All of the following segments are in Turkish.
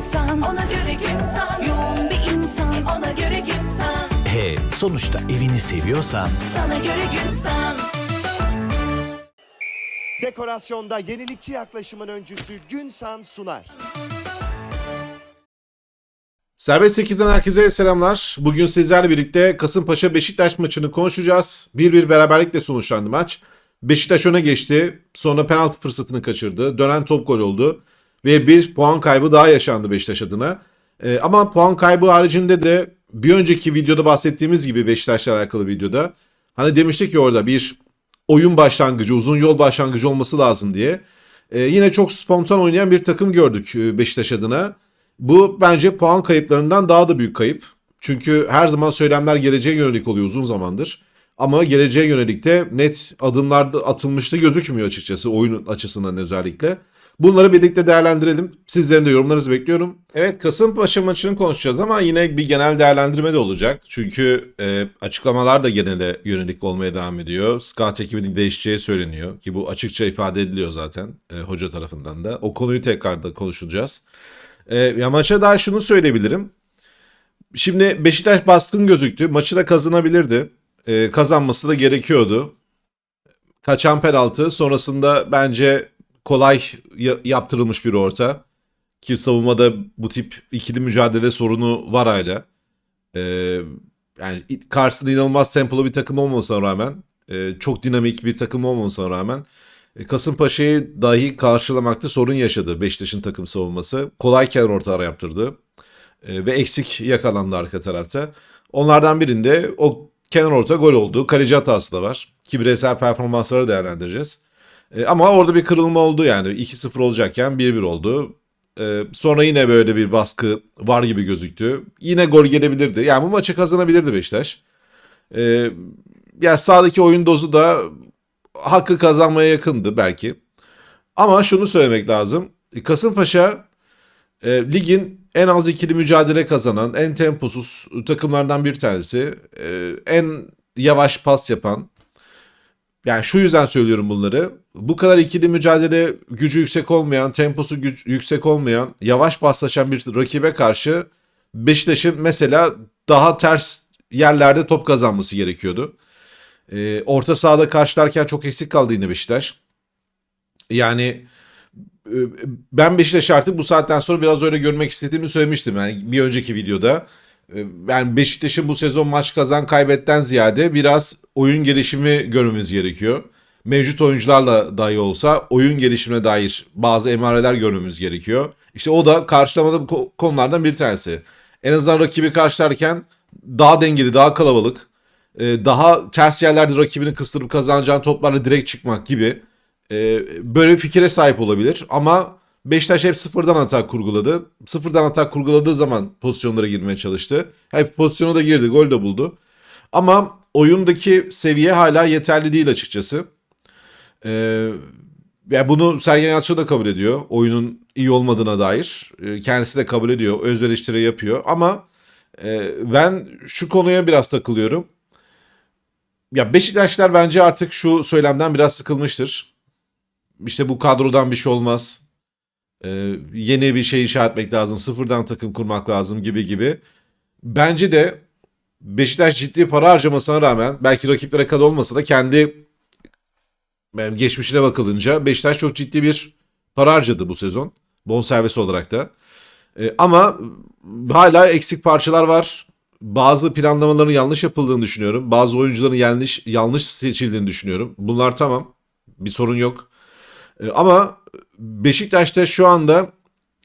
insan Ona göre gün san Yoğun bir insan Ona göre gün san E sonuçta evini seviyorsan Sana göre gün san Dekorasyonda yenilikçi yaklaşımın öncüsü Günsan sunar. Serbest 8'den herkese selamlar. Bugün sizlerle birlikte Kasımpaşa Beşiktaş maçını konuşacağız. 1-1 beraberlikle sonuçlandı maç. Beşiktaş öne geçti. Sonra penaltı fırsatını kaçırdı. Dönen top gol oldu. Ve bir puan kaybı daha yaşandı Beşiktaş adına. Ee, ama puan kaybı haricinde de bir önceki videoda bahsettiğimiz gibi Beşiktaş'la alakalı videoda hani demiştik ki orada bir oyun başlangıcı, uzun yol başlangıcı olması lazım diye. Ee, yine çok spontan oynayan bir takım gördük e, Beşiktaş adına. Bu bence puan kayıplarından daha da büyük kayıp. Çünkü her zaman söylemler geleceğe yönelik oluyor uzun zamandır. Ama geleceğe yönelik de net adımlar da atılmış da gözükmüyor açıkçası oyun açısından özellikle. Bunları birlikte değerlendirelim. Sizlerin de yorumlarınızı bekliyorum. Evet Kasımpaşa maçını konuşacağız ama yine bir genel değerlendirme de olacak. Çünkü e, açıklamalar da genele yönelik olmaya devam ediyor. Scout ekibinin değişeceği söyleniyor. Ki bu açıkça ifade ediliyor zaten e, hoca tarafından da. O konuyu tekrar da konuşacağız. E, ya maça dair şunu söyleyebilirim. Şimdi Beşiktaş baskın gözüktü. Maçı da kazanabilirdi. E, kazanması da gerekiyordu. Kaçan penaltı sonrasında bence kolay ya- yaptırılmış bir orta. Ki savunmada bu tip ikili mücadele sorunu var hala. E, yani karşısında inanılmaz tempolu bir takım olmamasına rağmen e, çok dinamik bir takım olmamasına rağmen e, Kasımpaşa'yı dahi karşılamakta sorun yaşadı Beşiktaş'ın takım savunması. Kolay kenar orta yaptırdı. E, ve eksik yakalandı arka tarafta. Onlardan birinde o kenar orta gol oldu. Kaleci hatası da var. Ki bireysel performansları değerlendireceğiz. E, ama orada bir kırılma oldu yani. 2-0 olacakken 1-1 oldu. E, sonra yine böyle bir baskı var gibi gözüktü. Yine gol gelebilirdi. Yani bu maçı kazanabilirdi Beşiktaş. E, yani sağdaki oyun dozu da hakkı kazanmaya yakındı belki. Ama şunu söylemek lazım. Kasımpaşa e, ligin en az ikili mücadele kazanan, en temposuz takımlardan bir tanesi. E, en yavaş pas yapan. Yani şu yüzden söylüyorum bunları. Bu kadar ikili mücadele gücü yüksek olmayan, temposu güç, yüksek olmayan, yavaş paslaşan bir rakibe karşı Beşiktaş'ın mesela daha ters yerlerde top kazanması gerekiyordu. E, orta sahada karşılarken çok eksik kaldı yine Beşiktaş. Yani e, ben Beşiktaş artık bu saatten sonra biraz öyle görmek istediğimi söylemiştim. Yani bir önceki videoda. E, Yani Beşiktaş'ın bu sezon maç kazan kaybetten ziyade biraz oyun gelişimi görmemiz gerekiyor. Mevcut oyuncularla dahi olsa oyun gelişimine dair bazı emareler görmemiz gerekiyor. İşte o da karşılamada bu ko- konulardan bir tanesi. En azından rakibi karşılarken daha dengeli, daha kalabalık, e, daha ters yerlerde rakibini kıstırıp kazanacağın toplarla direkt çıkmak gibi e, böyle bir fikire sahip olabilir. Ama Beşiktaş hep sıfırdan atak kurguladı. Sıfırdan atak kurguladığı zaman pozisyonlara girmeye çalıştı. Hep pozisyona da girdi, gol de buldu. Ama oyundaki seviye hala yeterli değil açıkçası. Ee, ya bunu Sergen Yalçın da kabul ediyor. Oyunun iyi olmadığına dair. Ee, kendisi de kabul ediyor. Öz eleştiri yapıyor. Ama e, ben şu konuya biraz takılıyorum. Ya Beşiktaşlar bence artık şu söylemden biraz sıkılmıştır. İşte bu kadrodan bir şey olmaz. Ee, yeni bir şey inşa etmek lazım. Sıfırdan takım kurmak lazım gibi gibi. Bence de Beşiktaş ciddi para harcamasına rağmen belki rakiplere kadar olmasa da kendi benim geçmişine bakılınca Beşiktaş çok ciddi bir para harcadı bu sezon. Bonservis olarak da. Ee, ama hala eksik parçalar var. Bazı planlamaların yanlış yapıldığını düşünüyorum. Bazı oyuncuların yanlış yanlış seçildiğini düşünüyorum. Bunlar tamam. Bir sorun yok. Ee, ama Beşiktaş'ta şu anda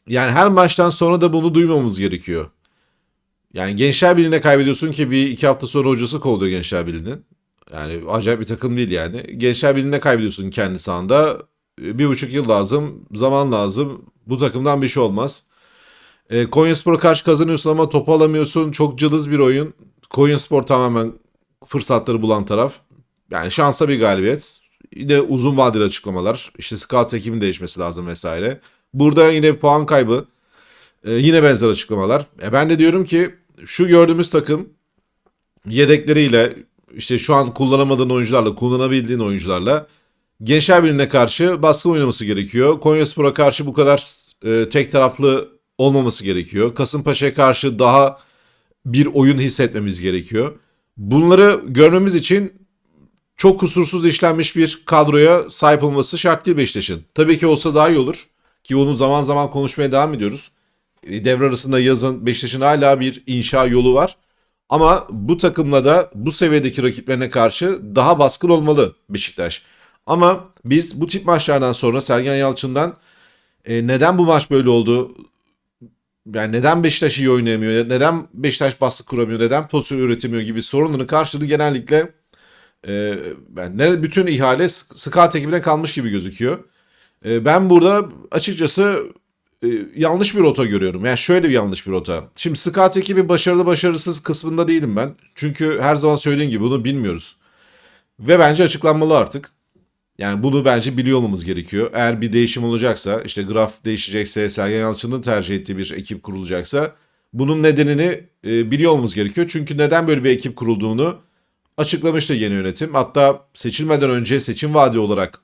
yani her maçtan sonra da bunu duymamız gerekiyor. Yani Gençler Birliği'ne kaybediyorsun ki bir iki hafta sonra hocası kovuluyor Gençler Birliği'nin. Yani acayip bir takım değil yani. Gençler Birliği'ne kaybediyorsun kendi sahanda. Bir buçuk yıl lazım, zaman lazım. Bu takımdan bir şey olmaz. E, Konyaspor'a karşı kazanıyorsun ama topu alamıyorsun. Çok cılız bir oyun. Konyaspor tamamen fırsatları bulan taraf. Yani şansa bir galibiyet. Yine uzun vadeli açıklamalar. İşte scout ekibinin değişmesi lazım vesaire. Burada yine puan kaybı. E, yine benzer açıklamalar. E, ben de diyorum ki şu gördüğümüz takım yedekleriyle işte şu an kullanamadığın oyuncularla, kullanabildiğin oyuncularla Gençler Birliği'ne karşı baskı oynaması gerekiyor. Konyaspor'a karşı bu kadar e, tek taraflı olmaması gerekiyor. Kasımpaşa'ya karşı daha bir oyun hissetmemiz gerekiyor. Bunları görmemiz için çok kusursuz işlenmiş bir kadroya sahip olması şart değil Beşiktaş'ın. Tabii ki olsa daha iyi olur. Ki onu zaman zaman konuşmaya devam ediyoruz. E, Devre arasında yazın Beşiktaş'ın hala bir inşa yolu var. Ama bu takımla da bu seviyedeki rakiplerine karşı daha baskın olmalı Beşiktaş. Ama biz bu tip maçlardan sonra Sergen Yalçın'dan e, neden bu maç böyle oldu? Yani neden Beşiktaş iyi oynayamıyor? Neden Beşiktaş baskı kuramıyor? Neden pozisyon üretemiyor gibi sorunların karşılığı genellikle e, bütün ihale Sk- Scout ekibine kalmış gibi gözüküyor. E, ben burada açıkçası e, yanlış bir rota görüyorum. Yani şöyle bir yanlış bir rota. Şimdi Scout ekibi başarılı başarısız kısmında değilim ben. Çünkü her zaman söylediğim gibi bunu bilmiyoruz. Ve bence açıklanmalı artık. Yani bunu bence biliyor olmamız gerekiyor. Eğer bir değişim olacaksa, işte graf değişecekse, Sergen Yalçın'ın tercih ettiği bir ekip kurulacaksa bunun nedenini e, biliyor olmamız gerekiyor. Çünkü neden böyle bir ekip kurulduğunu açıklamıştı yeni yönetim. Hatta seçilmeden önce seçim vaadi olarak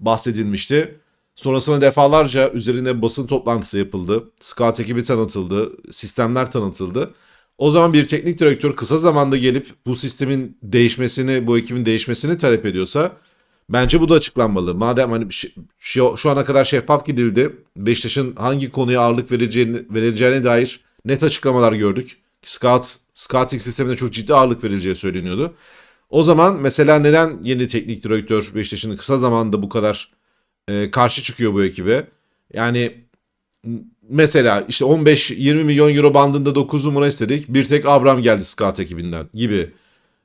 bahsedilmişti. Sonrasında defalarca üzerine basın toplantısı yapıldı. Scout ekibi tanıtıldı, sistemler tanıtıldı. O zaman bir teknik direktör kısa zamanda gelip bu sistemin değişmesini, bu ekibin değişmesini talep ediyorsa bence bu da açıklanmalı. Madem hani şu, ana kadar şeffaf gidildi, Beşiktaş'ın hangi konuya ağırlık vereceğini, verileceğine dair net açıklamalar gördük. Scout, scouting sistemine çok ciddi ağırlık verileceği söyleniyordu. O zaman mesela neden yeni teknik direktör Beşiktaş'ın kısa zamanda bu kadar e, karşı çıkıyor bu ekibe? Yani mesela işte 15-20 milyon euro bandında 9 numara istedik. Bir tek Abram geldi scout ekibinden gibi.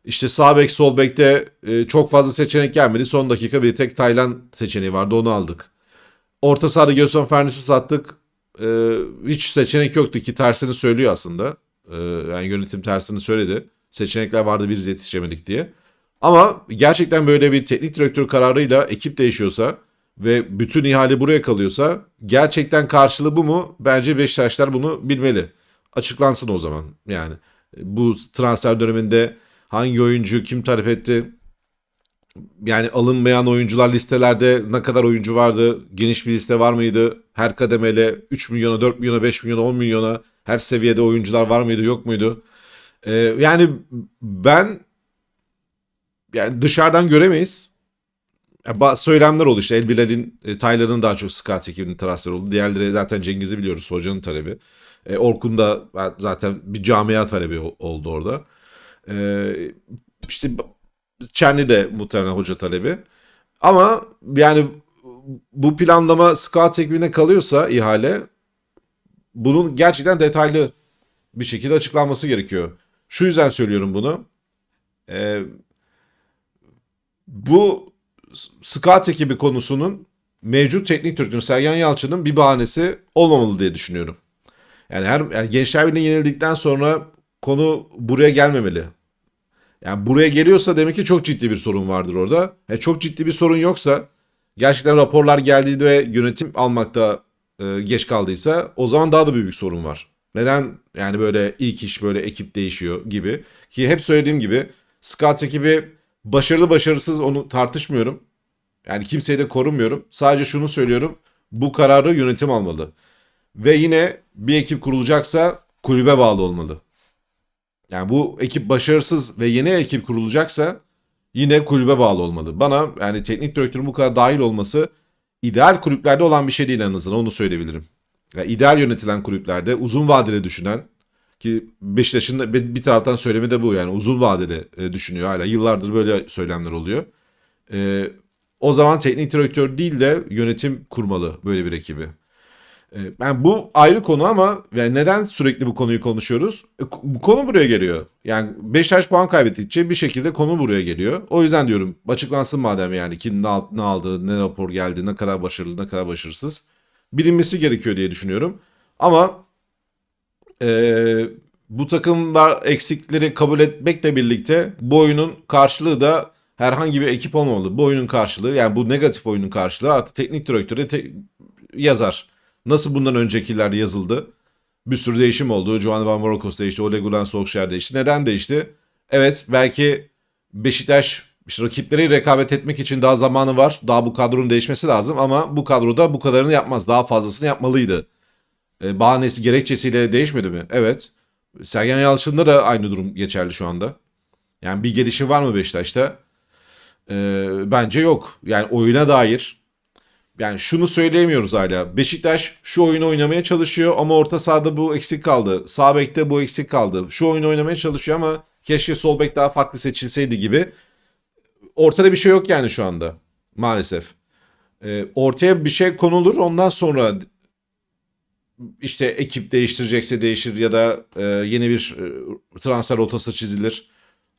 İşte sağ bek sol bekte e, çok fazla seçenek gelmedi. Son dakika bir tek Taylan seçeneği vardı onu aldık. Orta sahada Gelson Fernandes'i sattık. E, hiç seçenek yoktu ki tersini söylüyor aslında. E, yani yönetim tersini söyledi. Seçenekler vardı biz yetişemedik diye. Ama gerçekten böyle bir teknik direktör kararıyla ekip değişiyorsa ve bütün ihale buraya kalıyorsa gerçekten karşılığı bu mu? Bence Beşiktaşlar bunu bilmeli. Açıklansın o zaman yani. Bu transfer döneminde hangi oyuncu kim talep etti? Yani alınmayan oyuncular listelerde ne kadar oyuncu vardı? Geniş bir liste var mıydı? Her kademeli 3 milyona, 4 milyona, 5 milyona, 10 milyona her seviyede oyuncular var mıydı, yok muydu? Ee, yani ben yani dışarıdan göremeyiz. Ya ba- söylemler oldu işte Elbiler'in, e, Taylan'ın daha çok scout ekibinin transfer oldu. Diğerleri zaten Cengiz'i biliyoruz hocanın talebi. E, Orkun da zaten bir camia talebi ol- oldu orada. E, işte Çerni de muhtemelen hoca talebi. Ama yani bu planlama scout ekibine kalıyorsa ihale bunun gerçekten detaylı bir şekilde açıklanması gerekiyor. Şu yüzden söylüyorum bunu. Ee, bu scout ekibi konusunun mevcut teknik direktör Sergen Yalçın'ın bir bahanesi olmamalı diye düşünüyorum. Yani her yani Gençler Birliği yenildikten sonra konu buraya gelmemeli. Yani buraya geliyorsa demek ki çok ciddi bir sorun vardır orada. E, çok ciddi bir sorun yoksa gerçekten raporlar geldiğinde ve yönetim almakta e, geç kaldıysa o zaman daha da büyük bir sorun var. Neden yani böyle ilk iş böyle ekip değişiyor gibi. Ki hep söylediğim gibi scout ekibi başarılı başarısız onu tartışmıyorum. Yani kimseyi de korumuyorum. Sadece şunu söylüyorum. Bu kararı yönetim almalı. Ve yine bir ekip kurulacaksa kulübe bağlı olmalı. Yani bu ekip başarısız ve yeni ekip kurulacaksa yine kulübe bağlı olmalı. Bana yani teknik direktörün bu kadar dahil olması ideal kulüplerde olan bir şey değil en azından onu söyleyebilirim. Yani ideal yönetilen kulüplerde uzun vadeli düşünen ki Beşiktaş'ın da bir taraftan söylemi de bu yani uzun vadeli e, düşünüyor hala yıllardır böyle söylemler oluyor. E, o zaman teknik direktör değil de yönetim kurmalı böyle bir ekibi. E, Yani bu ayrı konu ama yani neden sürekli bu konuyu konuşuyoruz? E, Bu konu buraya geliyor. Yani Beşiktaş puan kaybettikçe bir şekilde konu buraya geliyor. O yüzden diyorum açıklansın madem yani kim ne, ne aldı, ne rapor geldi, ne kadar başarılı, ne kadar başarısız. Bilinmesi gerekiyor diye düşünüyorum. Ama e, bu takımlar eksikleri kabul etmekle birlikte bu oyunun karşılığı da herhangi bir ekip olmamalı. Bu oyunun karşılığı yani bu negatif oyunun karşılığı artık teknik direktörü te- yazar. Nasıl bundan öncekiler yazıldı? Bir sürü değişim oldu. Joan Van Marokos değişti. Ole Gunnar Solskjaer değişti. Neden değişti? Evet belki Beşiktaş işte rakipleri rekabet etmek için daha zamanı var. Daha bu kadronun değişmesi lazım ama bu kadroda bu kadarını yapmaz. Daha fazlasını yapmalıydı. E, bahanesi gerekçesiyle değişmedi mi? Evet. Sergen Yalçın'da da aynı durum geçerli şu anda. Yani bir gelişi var mı Beşiktaş'ta? E, bence yok. Yani oyuna dair yani şunu söyleyemiyoruz hala. Beşiktaş şu oyunu oynamaya çalışıyor ama orta sahada bu eksik kaldı. Sağ bekte bu eksik kaldı. Şu oyunu oynamaya çalışıyor ama keşke sol bek daha farklı seçilseydi gibi. Ortada bir şey yok yani şu anda maalesef. Ee, ortaya bir şey konulur ondan sonra işte ekip değiştirecekse değişir ya da e, yeni bir e, transfer rotası çizilir.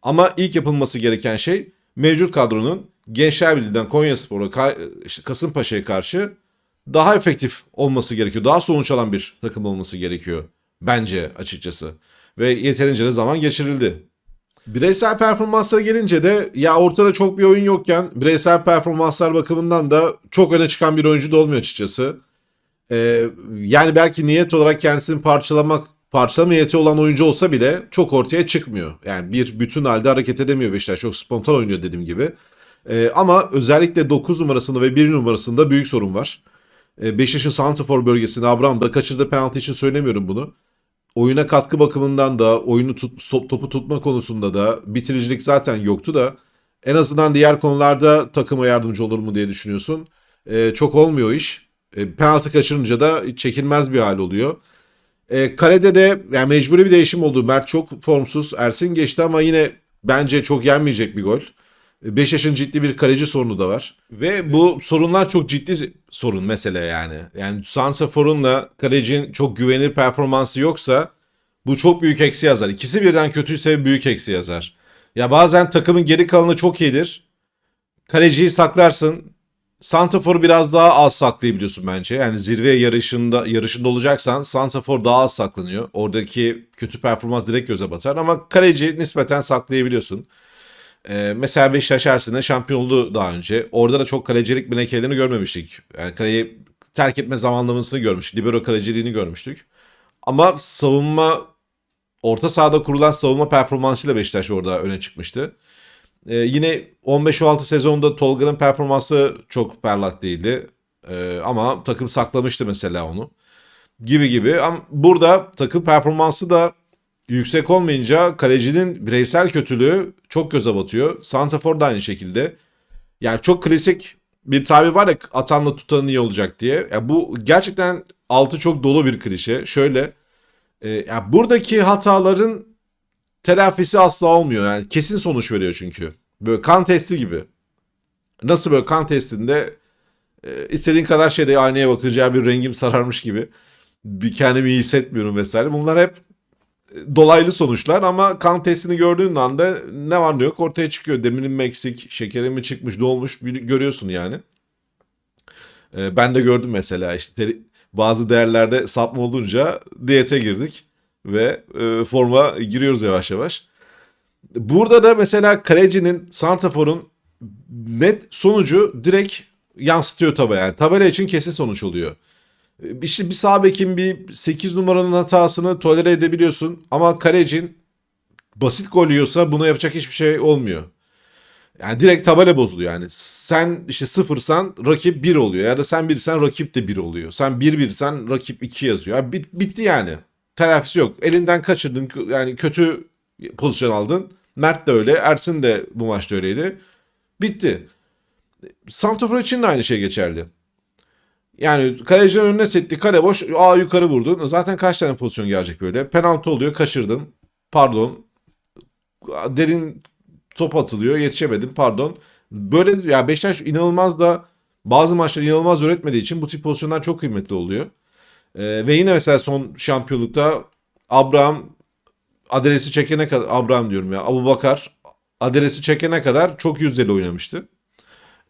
Ama ilk yapılması gereken şey mevcut kadronun Gençler Birliği'den Konyaspor'a, Ka- işte Kasımpaşa'ya karşı daha efektif olması gerekiyor. Daha sonuç alan bir takım olması gerekiyor bence açıkçası. Ve yeterince de zaman geçirildi. Bireysel performanslara gelince de ya ortada çok bir oyun yokken bireysel performanslar bakımından da çok öne çıkan bir oyuncu da olmuyor açıkçası. Ee, yani belki niyet olarak kendisini parçalamak parçalama niyeti olan oyuncu olsa bile çok ortaya çıkmıyor. Yani bir bütün halde hareket edemiyor Beşiktaş. Çok spontan oynuyor dediğim gibi. Ee, ama özellikle 9 numarasında ve 1 numarasında büyük sorun var. Ee, Beşiktaş'ın Santrafor bölgesinde Abraham da kaçırdığı penaltı için söylemiyorum bunu. Oyuna katkı bakımından da oyunu tut, stop, topu tutma konusunda da bitiricilik zaten yoktu da en azından diğer konularda takıma yardımcı olur mu diye düşünüyorsun. Ee, çok olmuyor iş. Ee, penaltı kaçırınca da çekilmez bir hal oluyor. E, kalede de yani mecburi bir değişim oldu. Mert çok formsuz. Ersin geçti ama yine bence çok yenmeyecek bir gol. 5 yaşın ciddi bir kaleci sorunu da var. Ve bu sorunlar çok ciddi sorun mesele yani. Yani Sansafor'unla kalecinin çok güvenilir performansı yoksa bu çok büyük eksi yazar. İkisi birden kötüyse büyük eksi yazar. Ya bazen takımın geri kalanı çok iyidir. Kaleciyi saklarsın. Santrafor'u biraz daha az saklayabiliyorsun bence. Yani zirve yarışında yarışında olacaksan Santrafor daha az saklanıyor. Oradaki kötü performans direkt göze batar ama kaleci nispeten saklayabiliyorsun. Ee, mesela Beşiktaş Ersin'de şampiyon oldu daha önce. Orada da çok kalecilik melekelerini görmemiştik. Yani kaleyi terk etme zamanlamasını görmüştük. Libero kaleciliğini görmüştük. Ama savunma orta sahada kurulan savunma performansıyla Beşiktaş orada öne çıkmıştı. Ee, yine 15-16 sezonda Tolga'nın performansı çok parlak değildi. Ee, ama takım saklamıştı mesela onu. Gibi gibi. Ama burada takım performansı da yüksek olmayınca kalecinin bireysel kötülüğü çok göze batıyor. Santrafor da aynı şekilde. Yani çok klasik bir tabir var ya atanla tutanın iyi olacak diye. Ya bu gerçekten altı çok dolu bir klişe. Şöyle e, ya buradaki hataların telafisi asla olmuyor. Yani kesin sonuç veriyor çünkü. Böyle kan testi gibi. Nasıl böyle kan testinde e, istediğin kadar şeyde aynaya bakacağı bir rengim sararmış gibi. Bir kendimi iyi hissetmiyorum vesaire. Bunlar hep e, dolaylı sonuçlar ama kan testini gördüğün anda ne var ne yok ortaya çıkıyor. Demirin mi eksik, şekerin mi çıkmış, dolmuş bir görüyorsun yani. E, ben de gördüm mesela işte bazı değerlerde sapma olunca diyete girdik ve e, forma giriyoruz yavaş yavaş. Burada da mesela kalecinin Santrafor'un net sonucu direkt yansıtıyor tabela. Yani tabela için kesin sonuç oluyor. İşte bir sağ bekin bir 8 numaranın hatasını tolere edebiliyorsun ama kalecin basit gol yiyorsa buna yapacak hiçbir şey olmuyor. Yani direkt tabela bozuluyor yani. Sen işte sıfırsan rakip 1 oluyor ya da sen birsen rakip de 1 oluyor. Sen 1 birsen rakip 2 yazıyor. Yani bit, bitti yani. Telafisi yok. Elinden kaçırdın yani kötü pozisyon aldın. Mert de öyle. Ersin de bu maçta öyleydi. Bitti. Santrafor için de aynı şey geçerli. Yani kalecinin önüne setti kale boş. Aa yukarı vurdun. Zaten kaç tane pozisyon gelecek böyle. Penaltı oluyor kaçırdım. Pardon. Derin top atılıyor yetişemedim pardon. Böyle ya Beşiktaş inanılmaz da bazı maçlar inanılmaz öğretmediği için bu tip pozisyonlar çok kıymetli oluyor. Ee, ve yine mesela son şampiyonlukta Abraham adresi çekene kadar Abraham diyorum ya Abu Bakar adresi çekene kadar çok yüzdeli oynamıştı.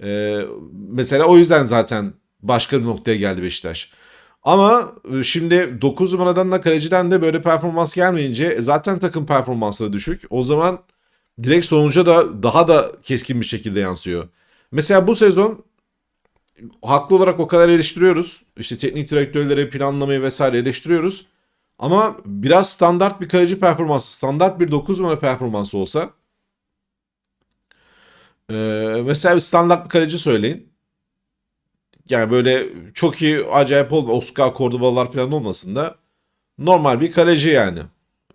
Ee, mesela o yüzden zaten başka bir noktaya geldi Beşiktaş. Ama e, şimdi 9 numaradan da kaleciden de böyle performans gelmeyince e, zaten takım performansları düşük. O zaman direkt sonuca da daha da keskin bir şekilde yansıyor. Mesela bu sezon haklı olarak o kadar eleştiriyoruz. İşte teknik direktörleri planlamayı vesaire eleştiriyoruz. Ama biraz standart bir kaleci performansı, standart bir 9 numara performansı olsa ee, mesela bir standart bir kaleci söyleyin. Yani böyle çok iyi acayip olma Oscar Cordoba'lar falan olmasın da normal bir kaleci yani.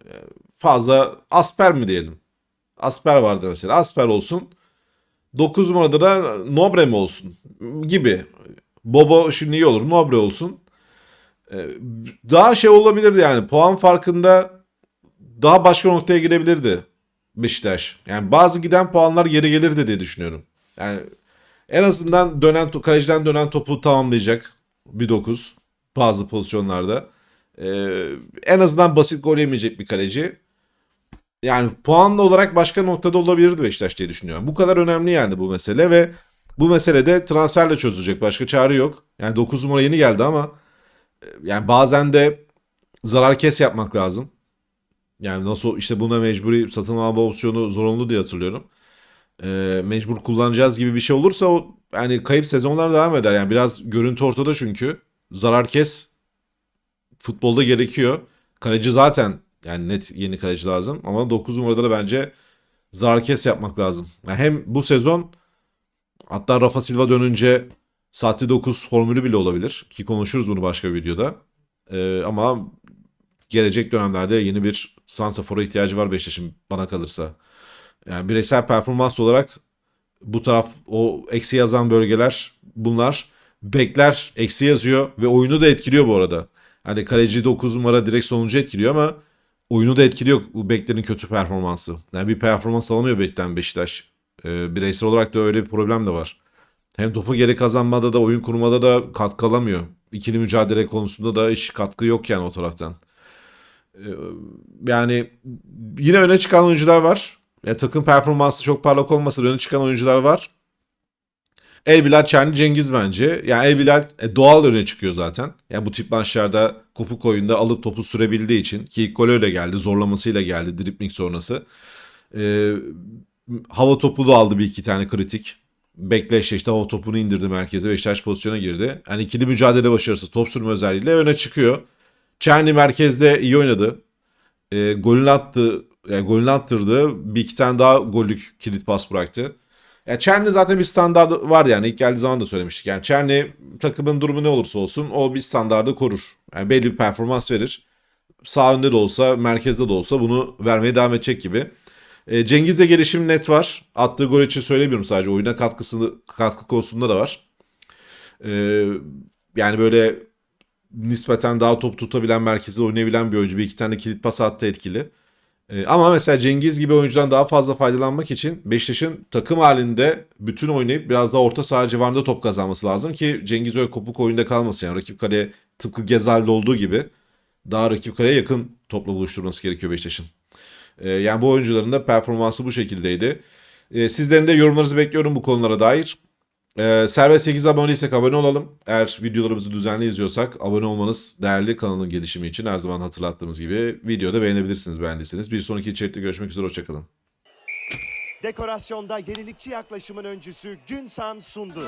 Ee, Fazla Asper mi diyelim? Asper vardı mesela. Asper olsun. 9 numarada da Nobre mi olsun gibi. Bobo şimdi iyi olur. Nobre olsun. Ee, Daha şey olabilirdi yani. Puan farkında daha başka noktaya gidebilirdi Beşiktaş. Yani bazı giden puanlar geri gelirdi diye düşünüyorum. Yani en azından dönen kaleciden dönen topu tamamlayacak bir 9 bazı pozisyonlarda. Ee, en azından basit gol yemeyecek bir kaleci. Yani puanlı olarak başka noktada olabilirdi Beşiktaş diye düşünüyorum. Bu kadar önemli yani bu mesele ve bu mesele de transferle çözülecek. Başka çare yok. Yani 9 numara yeni geldi ama e, yani bazen de zarar kes yapmak lazım. Yani nasıl işte buna mecburi satın alma opsiyonu zorunlu diye hatırlıyorum. Ee, mecbur kullanacağız gibi bir şey olursa o yani kayıp sezonlar devam eder. Yani biraz görüntü ortada çünkü. Zarar kes futbolda gerekiyor. Kaleci zaten yani net yeni kaleci lazım ama 9 numarada da bence zarar kes yapmak lazım. Yani hem bu sezon hatta Rafa Silva dönünce saatte 9 formülü bile olabilir ki konuşuruz bunu başka bir videoda. Ee, ama gelecek dönemlerde yeni bir santrafora ihtiyacı var Beşiktaş'ın bana kalırsa. Yani bireysel performans olarak bu taraf o eksi yazan bölgeler bunlar. Bekler eksi yazıyor ve oyunu da etkiliyor bu arada. Hani kaleci 9 numara direkt sonucu etkiliyor ama oyunu da etkiliyor bu beklerin kötü performansı. Yani bir performans alamıyor bekten Beşiktaş. Ee, bireysel olarak da öyle bir problem de var. Hem topu geri kazanmada da oyun kurmada da katkı alamıyor. İkili mücadele konusunda da hiç katkı yok yani o taraftan. Ee, Yani yine öne çıkan oyuncular var. Ya, takım performansı çok parlak olmasa da öne çıkan oyuncular var. El Bilal Çerni Cengiz bence. Yani El Bilal e, doğal öne çıkıyor zaten. Yani bu tip maçlarda kopuk oyunda alıp topu sürebildiği için ki ilk gol öyle geldi. Zorlamasıyla geldi dripling sonrası. Ee, hava topu da aldı bir iki tane kritik. Bekleşte işte hava topunu indirdi merkeze. Beşiktaş pozisyona girdi. Yani ikili mücadele başarısı top sürme özelliğiyle öne çıkıyor. Çerni merkezde iyi oynadı. E, golünü attı. Yani golünü attırdı. Bir iki tane daha gollük kilit pas bıraktı. Yani Çerni zaten bir standardı var yani. ilk geldiği zaman da söylemiştik. Yani Çerni takımın durumu ne olursa olsun o bir standardı korur. Yani belli bir performans verir. Sağ önde de olsa, merkezde de olsa bunu vermeye devam edecek gibi. E, Cengiz'de gelişim net var. Attığı gol için söylemiyorum sadece. Oyuna katkısı, katkı konusunda da var. E, yani böyle nispeten daha top tutabilen, merkezde oynayabilen bir oyuncu. Bir iki tane kilit pas attı etkili. Ee, ama mesela Cengiz gibi oyuncudan daha fazla faydalanmak için Beşiktaş'ın takım halinde bütün oynayıp biraz daha orta saha civarında top kazanması lazım ki Cengiz öyle kopuk oyunda kalmasın. Yani rakip kaleye tıpkı Gezal'de olduğu gibi daha rakip kaleye yakın topla buluşturması gerekiyor Beşiktaş'ın. Ee, yani bu oyuncuların da performansı bu şekildeydi. Ee, sizlerin de yorumlarınızı bekliyorum bu konulara dair. Ee, Servet 8 abone abone olalım. Eğer videolarımızı düzenli izliyorsak abone olmanız değerli kanalın gelişimi için her zaman hatırlattığımız gibi videoda beğenebilirsiniz beğendiyseniz. Bir sonraki içerikte görüşmek üzere hoşçakalın. Dekorasyonda yenilikçi yaklaşımın öncüsü Günsan sundu.